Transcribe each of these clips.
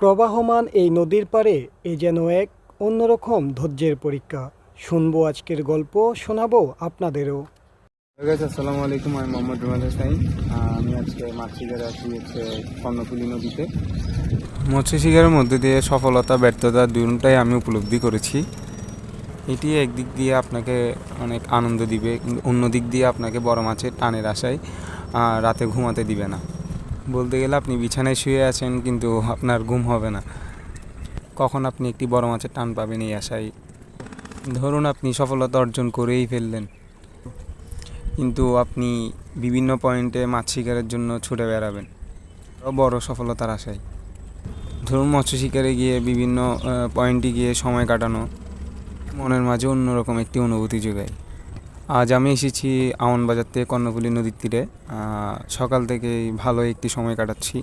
প্রবাহমান এই নদীর পাড়ে এ যেন এক অন্যরকম ধৈর্যের পরীক্ষা। শুনব আজকের গল্প শোনাবো আপনাদেরও। আসসালামু আলাইকুম আমি মোহাম্মদ রুমাল হোসাইন। আমি আজকে মাছ শিকারে আছি হচ্ছে কর্ণফুলী নদীতে। মৎস্য শিকারের মধ্যে দিয়ে সফলতা ব্যর্থতা দুটাই আমি উপলব্ধি করেছি। এটি একদিক দিয়ে আপনাকে অনেক আনন্দ দিবে কিন্তু অন্য দিক দিয়ে আপনাকে বড় মাছের টানের আশায় রাতে ঘুমাতে দিবে না। বলতে গেলে আপনি বিছানায় শুয়ে আছেন, কিন্তু আপনার ঘুম হবে না। কখন আপনি একটি বড় মাছের টান পাবেন এই আশায়? ধরুন আপনি সফলতা অর্জন করেই ফেললেন। কিন্তু আপনি বিভিন্ন পয়েন্টে মাছ শিকারের জন্য ছুটে বেড়াবেন। বড় সফলতার আশায়। ধরুন মৎস্য শিকারে গিয়ে বিভিন্ন পয়েন্টে গিয়ে সময় কাটানো, মনের মাঝে অন্যরকম একটি অনুভূতি যোগায় আজ আমি এসেছি বাজার থেকে কর্ণফুলী নদীর তীরে। সকাল থেকেই ভালো একটি সময় কাটাচ্ছি।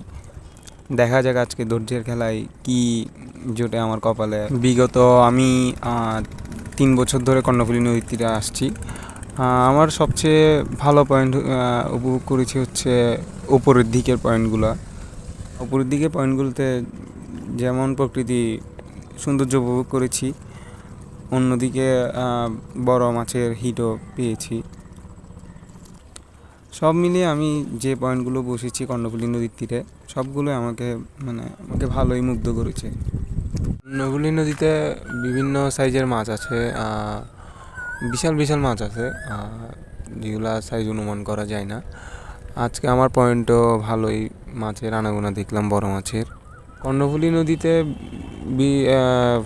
দেখা যাক আজকে ধৈর্যের খেলায় কি জোটে আমার কপালে। বিগত আমি তিন বছর ধরে কর্ণফুলী নদীর তীরে আসছি। আমার সবচেয়ে ভালো পয়েন্ট উপভোগ করেছি হচ্ছে উপরের দিকের পয়েন্টগুলো উপরের দিকের পয়েন্টগুলোতে যেমন প্রকৃতি সৌন্দর্য উপভোগ করেছি অন্যদিকে বড় মাছের হিটও পেয়েছি। সব মিলিয়ে আমি যে পয়েন্টগুলো বসেছি কর্ণফুলী নদীর তীরে সবগুলো আমাকে মানে আমাকে ভালোই মুগ্ধ করেছে। কর্ণফুলী নদীতে বিভিন্ন সাইজের মাছ আছে বিশাল বিশাল মাছ আছে যেগুলো সাইজ অনুমান করা যায় না। আজকে আমার পয়েন্টও ভালোই মাছের আনাগোনা দেখলাম, বড় মাছের। কর্ণফুলী নদীতে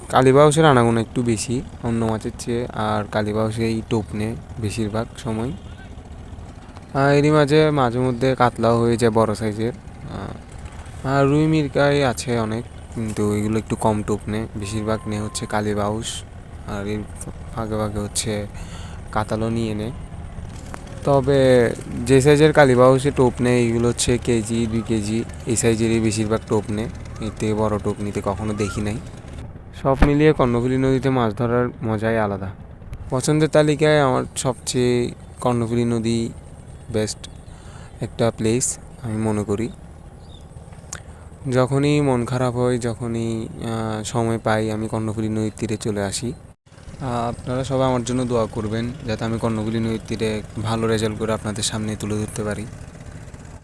কালীবাউসের আনাগোনা একটু বেশি অন্য মাছের চেয়ে আর কালীবাউসে এই টোপ নেয় বেশিরভাগ সময়। আহ, এরই মাঝে মাঝে মধ্যে কাতলাও হয়ে যায় বড় সাইজের। আর রুই মিরকাই আছে অনেক কিন্তু এগুলো একটু কম টোপ নেয় বেশিরভাগ নেয় হচ্ছে কালীবাউস আর এর ফাঁকে ফাঁকে হচ্ছে কাতালও নিয়ে নেয়। তবে যে সাইজের কালীবাউসে টোপ নেয় এগুলো হচ্ছে কেজি দুই কেজি এই সাইজেরই বেশিরভাগ টোপ নেয়। এর থেকে বড় টোপ নিতে কখনো দেখি নাই। সব মিলিয়ে কর্ণফুলী নদীতে মাছ ধরার মজাই আলাদা। পছন্দের তালিকায় আমার সবচেয়ে কর্ণফুলী নদী বেস্ট একটা প্লেস আমি মনে করি। যখনই মন খারাপ হয় যখনই সময় পাই আমি কর্ণফুলী নদীর তীরে চলে আসি। আপনারা সবাই আমার জন্য দোয়া করবেন যাতে আমি কর্ণফুলী নদীর তীরে ভালো রেজাল্ট করে আপনাদের সামনে তুলে ধরতে পারি।